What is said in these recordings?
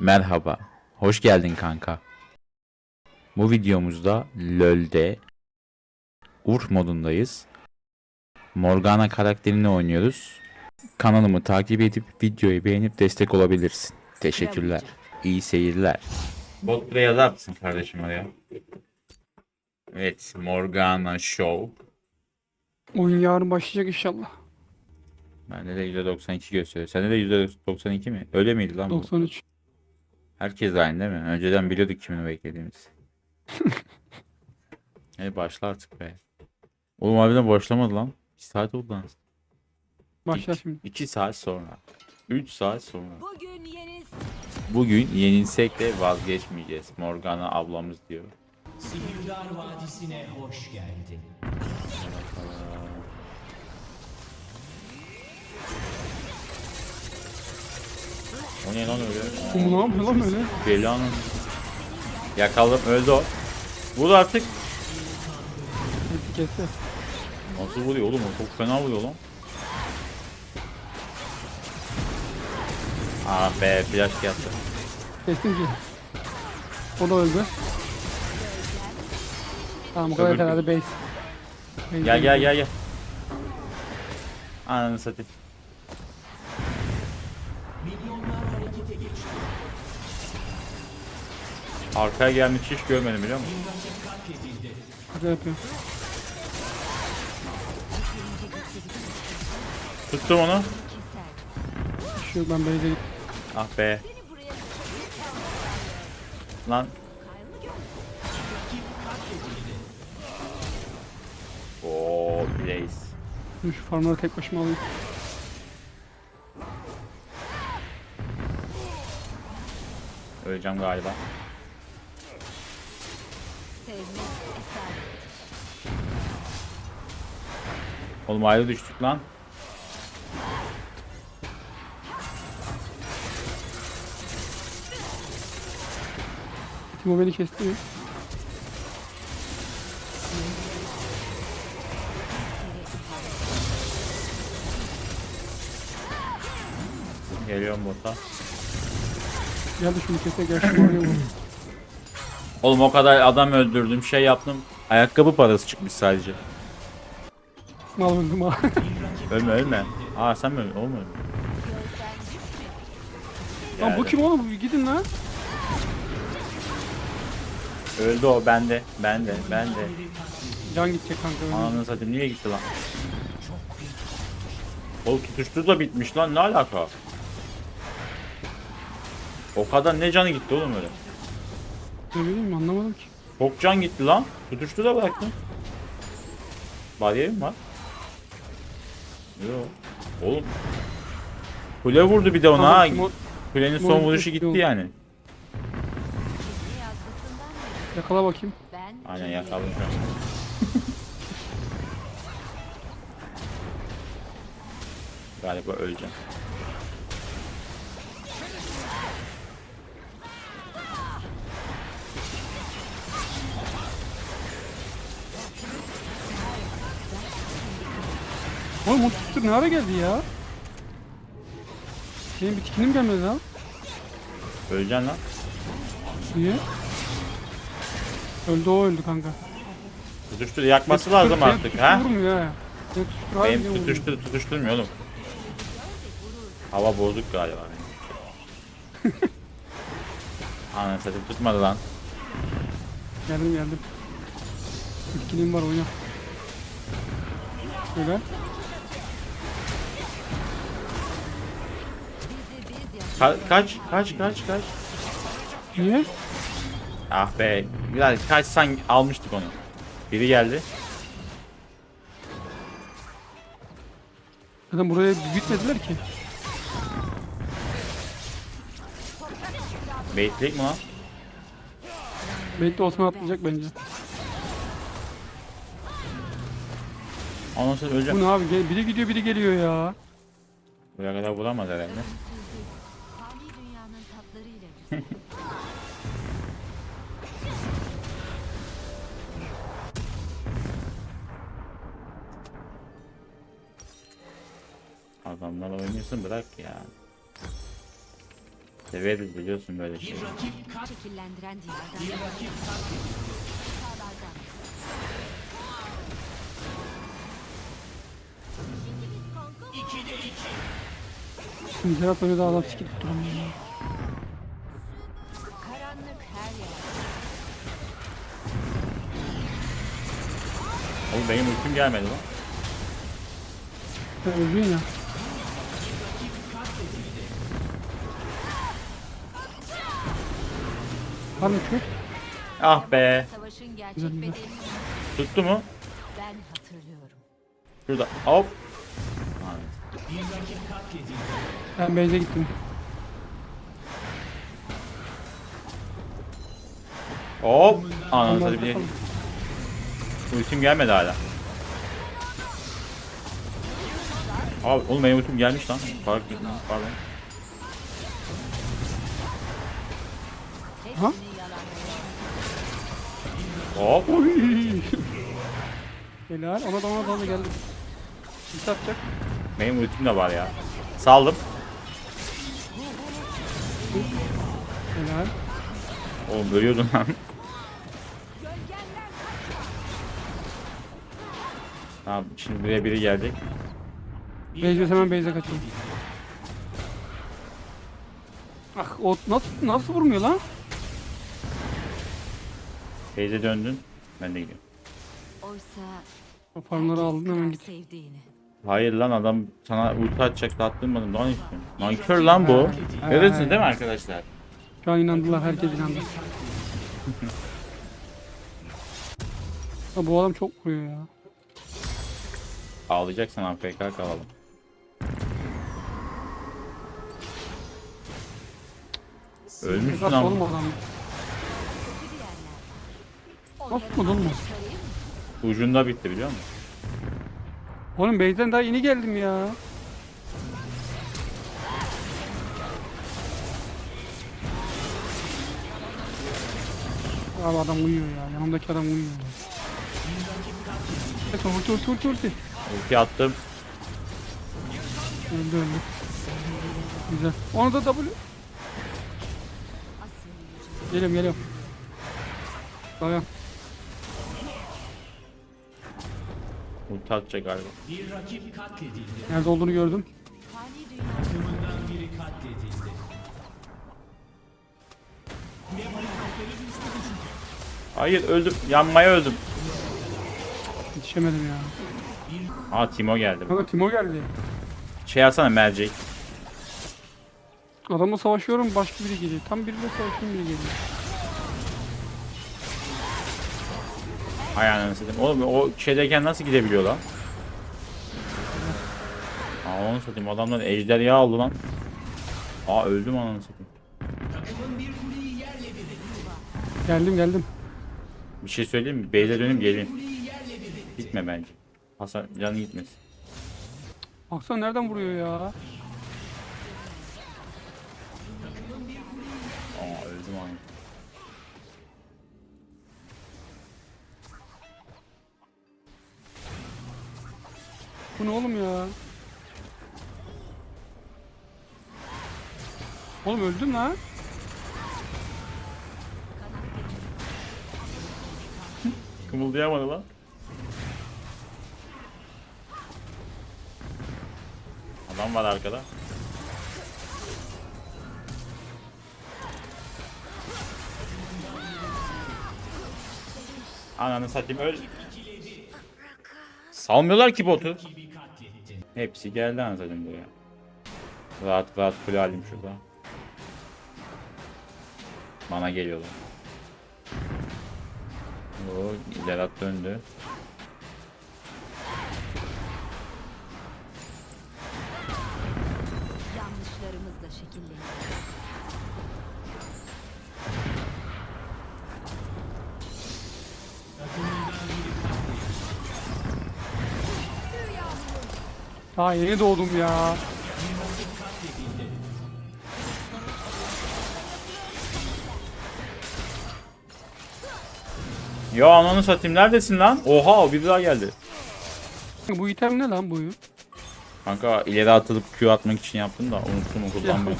Merhaba, hoş geldin kanka. Bu videomuzda LoL'de Urf modundayız. Morgana karakterini oynuyoruz. Kanalımı takip edip videoyu beğenip destek olabilirsin. Teşekkürler. İyi seyirler. Bot buraya yazar mısın kardeşim oraya? Evet, Morgana Show. Oyun yarın başlayacak inşallah. Bende de %92 gösteriyor. Sende de %92 mi? Öyle miydi lan bu? 93. Herkes aynı değil mi? Önceden biliyorduk kimini beklediğimiz. Hadi başla artık be. Oğlum harbiden başlamadı lan. 2 saat oldu lan. Başla şimdi. 2 saat sonra. 3 saat sonra. Bugün yeni Bugün yenilsek de vazgeçmeyeceğiz. Morgana ablamız diyor. Sihirdar Vadisi'ne hoş geldin. O ne lan öyle? Bu ne yapıyor lan öyle? Belanın. Yakaladım öldü o. Vur artık. Kesti kesti. Nasıl vuruyor oğlum o çok fena vuruyor lan. Ah be flash geldi. Kestim ki. O da öldü. Tamam bu kadar Öbür- herhalde base. Base Gel gel gel gel. Ananı satayım. Arkaya gelmiş hiç görmedim biliyor musun? Güzel yapıyor. Tuttum onu. Şu ben base'e gittim. Ah be. Lan. Oo, Blaze. Dur şu farmları tek başıma alayım. Öleceğim galiba. Sevmek esaret. Oğlum ayrı düştük lan. Timo beni kesti mi? Geliyorum bota. Gel de şunu kese gel şunu oraya vur. Oğlum o kadar adam öldürdüm şey yaptım. Ayakkabı parası çıkmış sadece. Mal öldüm ha. Ölme ölme. Aa sen mi öldün? Oğlum öldün. Lan bu Geldi. kim oğlum? Gidin lan. Öldü o bende. Bende. Bende. Can gidecek kanka. öyle. Ananı satayım niye gitti lan? Oğlum tutuştur da bitmiş lan ne alaka? O kadar ne canı gitti oğlum öyle? Ne bileyim anlamadım ki. Çok can gitti lan. Tutuştu da bıraktım. Bariyerim var. Yok. Oğlum. Kule vurdu bir de ona ha. Kanka, Timo Kulenin son vuruşu gitti oldu. yani. Yakala bakayım. ben Aynen yakaladım şu an. Galiba öleceğim. Oğlum o tuttur ne ara geldi ya? Benim bir tikinim gelmedi lan. Öleceksin lan. Niye? Öldü o öldü kanka. Tutuştur yakması lazım tutuştur- seni artık ha. Vurmuyor ha. Tutuştur Benim tutuştur tutuşturmuyor oğlum. Hava bozuk galiba benim. Anasını satayım tutmadı lan. Geldim geldim. Bitkinim var oyna. Şöyle. Ka- kaç kaç kaç kaç. Niye? Ah be. Biraz kaçsan almıştık onu. Biri geldi. Zaten buraya bitmediler ki. Baitleyek mi lan? Belki de Osman atlayacak bence. Ondan sonra Bu öleceğim. ne abi? Gel- Biri gidiyor biri geliyor ya. Buraya kadar vuramaz herhalde. Adamlar oynuyorsun bırak ya. Severiz biliyorsun böyle şey. Şekillendiren diyardan. Sağlardan. Şimdi Zerat oynadı adam skill tutturamıyor. ya. Karanlık her yer. Oğlum benim ultim gelmedi lan. Sen öldün ya. Mı şu? Ah be. Savaşın gerçek Güzel, güzel. bedelini Tuttu mu? ben hatırlıyorum. Şurada. Hop. Ben base'e gittim. Hop. Ananı Ondan satayım. bakalım. Ultim gelmedi hala. Abi oğlum benim ultim gelmiş lan. Pardon. Pardon. Hop. Helal. Ona da ona da ona geldi. Bir atacak. Benim ultim de var ya. Saldım. Helal. Oğlum ölüyordun lan. Tamam şimdi buraya biri gelecek. Base'e hemen base'e kaçayım. Ah o nasıl nasıl vurmuyor lan? Teyze döndün. Ben de gidiyorum. Oysa Farmları aldın hemen herkes git. sevdiğini. Hayır lan adam sana ulti atacak da attırmadın. Daha ne istiyorsun? Nankör lan bu. Görüyorsunuz değil mi arkadaşlar? Şu an inandılar herkes inandı. Ha, bu adam çok vuruyor ya. Ağlayacaksan AFK kalalım. Oğlum ama. adam? Nasıl oğlum? Ucunda bitti biliyor musun? Oğlum base'den daha yeni geldim ya. Abi adam uyuyor ya. Yanımdaki adam uyuyor. Neyse ulti ulti ulti ulti. Ulti attım. Öldü öldü. Güzel. Onu da W. Geliyorum geliyorum. Dayan. Ulti atacak galiba. Bir rakip katledildi. Nerede olduğunu gördüm. Fani dünya Takımından biri katledildi. Hayır öldüm. Yanmaya öldüm. Yetişemedim ya. Aa Timo geldi. Kanka Timo geldi. Şey alsana mercek. Adamla savaşıyorum başka biri geliyor. Tam biriyle savaşıyorum biri geliyor. Hay ananı satayım. Oğlum o şeydeyken nasıl gidebiliyor lan? Aa onu satayım. Adamlar ejderha aldı lan. Aa öldüm ananı satayım. Geldim geldim. Bir şey söyleyeyim mi? Beyze dönüp geleyim. Gitme bence. Hasan canı gitmesin. Baksana nereden vuruyor ya. Bu ne oğlum ya? Oğlum öldüm lan. Kımıldayamadı lan. Adam var arkada. Ananı satayım öl. Salmıyorlar ki botu. Hepsi geldi anasını satayım buraya. Rahat rahat kule alayım şurada. Bana geliyorlar. Oo, Zerat döndü. Daha yeni doğdum ya. Ya ananı satayım neredesin lan? Oha bir daha geldi. Bu item ne lan bu? Kanka ileri atılıp Q atmak için yaptım da unuttum o kullanmayı.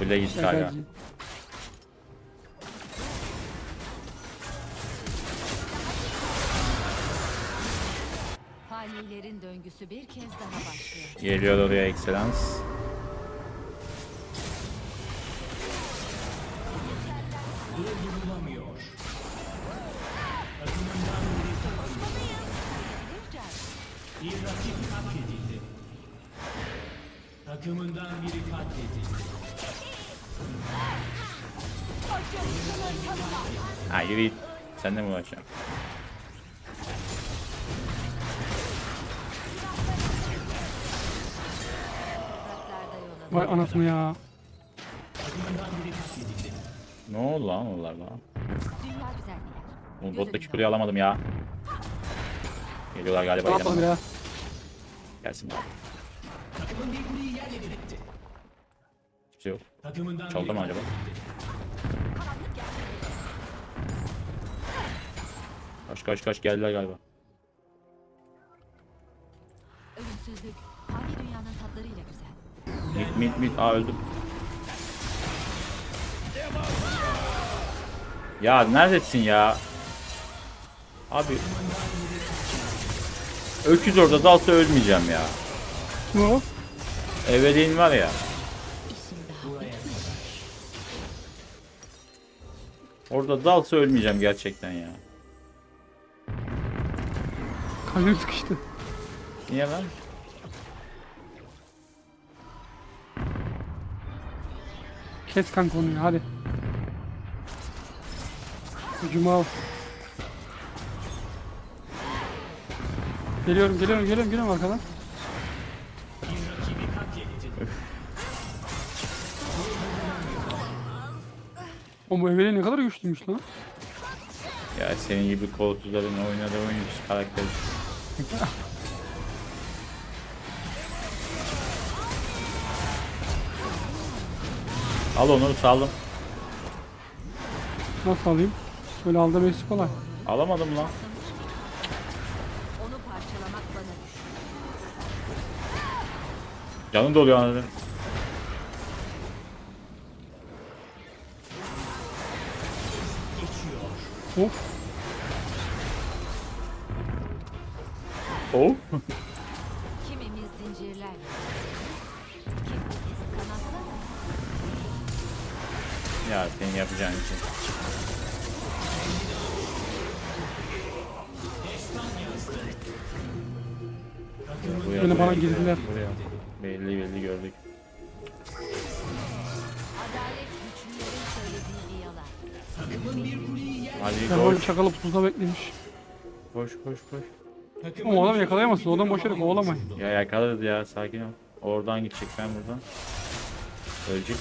Bile gitti hala. Fanilerin döngüsü bir kez daha başlıyor. Geliyor oraya biri bir rakip katledildi. Takımından biri katledildi. Ha yürü. Sen de mi uğraşacaksın? Vay anasını ya. Ne oldu lan onlar lan? Göz bottaki kuleyi alamadım ya. Geliyorlar galiba Ne yapalım ya? Gelsin abi. Takımın bir kuleyi yerle bir etti. Kimse yok. Çaldı mı acaba? Kaç kaç kaç geldiler galiba. Ölümsüzlük, fani dünyanın tatlarıyla güzel. Mit mit mit. Aa öldüm. Ya neredesin ya? Abi. Öküz orada dalsa ölmeyeceğim ya. Ne? Evelin var ya. Orada dalsa ölmeyeceğim gerçekten ya. Kalbim sıkıştı. Niye lan? Kes kanka onu ya hadi. Hücuma al. Geliyorum geliyorum geliyorum geliyorum arkadan. O bu Evelyn ne kadar güçlüymüş lan. Ya senin gibi kolsuzların oynadığı oyun karakteri. Al onu saldım. Nasıl alayım? Böyle aldığım hepsi kolay. Alamadım lan. Onu parçalamak bana düşer. Canım doluyor anladın. Of. Oh. ya senin yapacağın şey. Buraya, Yine bana girdiler. Buraya. Belli belli gördük. Hadi Ya böyle koş. çakalı pusuda beklemiş. Koş koş koş. Ama o adam kuleyi O adam boşver bir kovalamayın. Ya yakaladı ya sakin ol. Oradan gidecek ben buradan. Ölecek.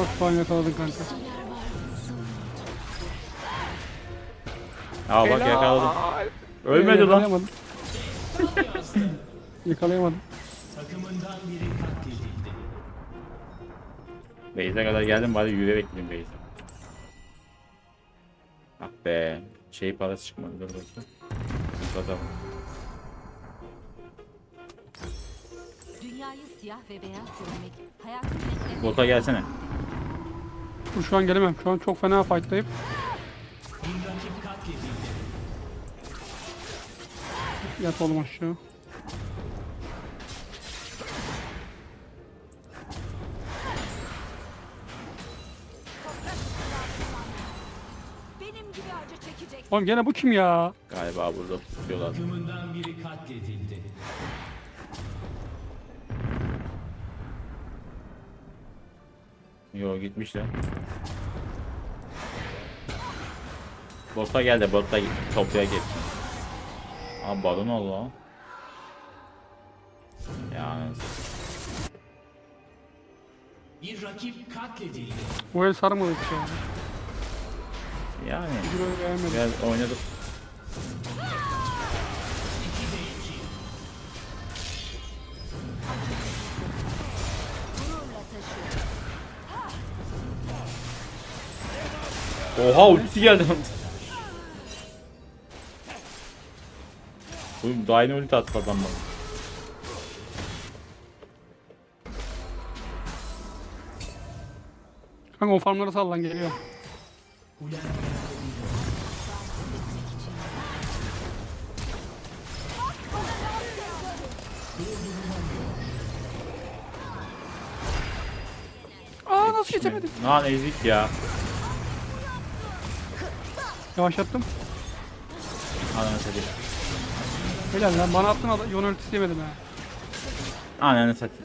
Bak falan yakaladın kanka. Aa bak yakaladım. Ölmedi lan. Yakalayamadım. Yakalayamadım. Takımından biri katledildi. Beyze kadar geldim bari yürüyerek gideyim Beyze. Ah be. Şey parası çıkmadı dur bakayım. Bakalım. Dünyayı siyah ve beyaz görmek, hayatın. Bota gelsene. Dur şu an gelemem. Şu an çok fena fightlayıp. Yat oğlum aşağı. Benim gibi acı çekecek. Oğlum gene bu kim ya? Galiba burada tutuyorlar. Takımından biri katledildi. Yo gitmişler. Bota gel de bota topluya git. Abi balon oldu lan. Ya Bir rakip katledildi. Bu el sarmadı hiç ya. yani Bir oynadık. Oha ultisi geldi. Bu daha yeni ulti attı adam bana. Kanka o farmları sal lan geliyor. Aa nasıl geçemedim? Lan ezik ya. Yavaşlattım. Ananı satayım. Helal lan bana attın adam. Yon ultisi yemedim ha. Ananı satayım.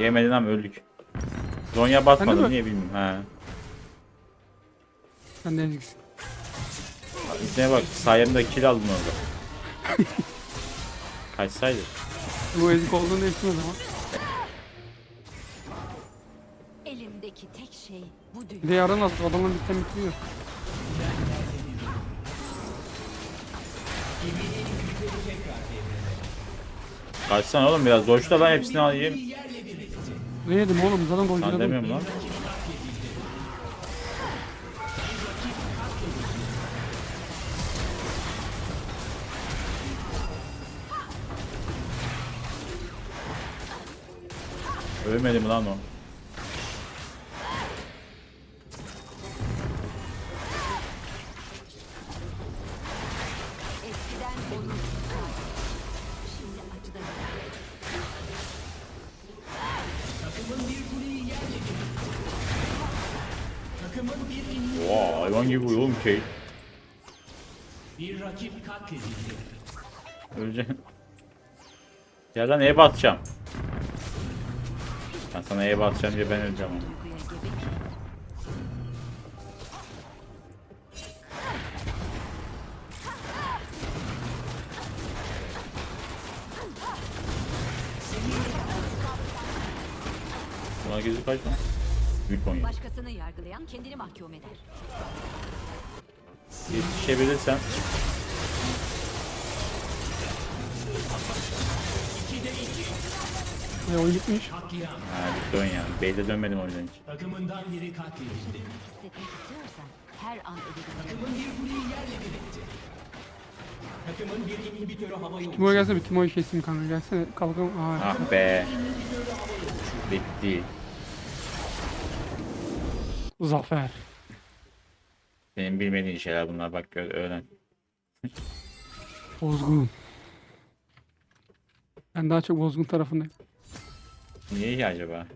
Yemedin ama öldük. Zonya basmadım mi? niye bilmiyorum. He. Sen de eziksin. İçine bak sayemde kill aldın orada. Kaçsaydı. Bu ezik olduğunu değiştirme o zaman. Şey bu Bir dünya. de yarın nasıl adamın bitten bitmiyor. Kaçsana oğlum biraz. Doşla lan hepsini alayım. Ne yedim oğlum zaten Lan doldurdum. demiyorum lan. Ölmedi mi lan o? Şey. Bir rakip katledildi. Öleceğim. Lan E'ye batacağım. Ben sana E'ye batacağım diye ben öleceğim ama. Buna gözü kaç lan? 3.17. Başkasını yargılayan kendini mahkum eder. Yetişebilirsem. E, oyun gitmiş. Ha bir dön ya. Beyde dönmedim o yüzden hiç. Takımından biri katledildi. Hissetmek istiyorsan her an. Takımın bir kuleyi yerle bir etti. Takımın bir inhibitörü havaya uçtu. Gelsene bir Timo'yu keseyim kanka gelsene kalkalım. Aa, Ah be. Bitti. Zafer. Senin bilmediğin şeyler bunlar bak gör öğren. Bozgun. Ben daha çok bozgun tarafındayım. Niye ki acaba?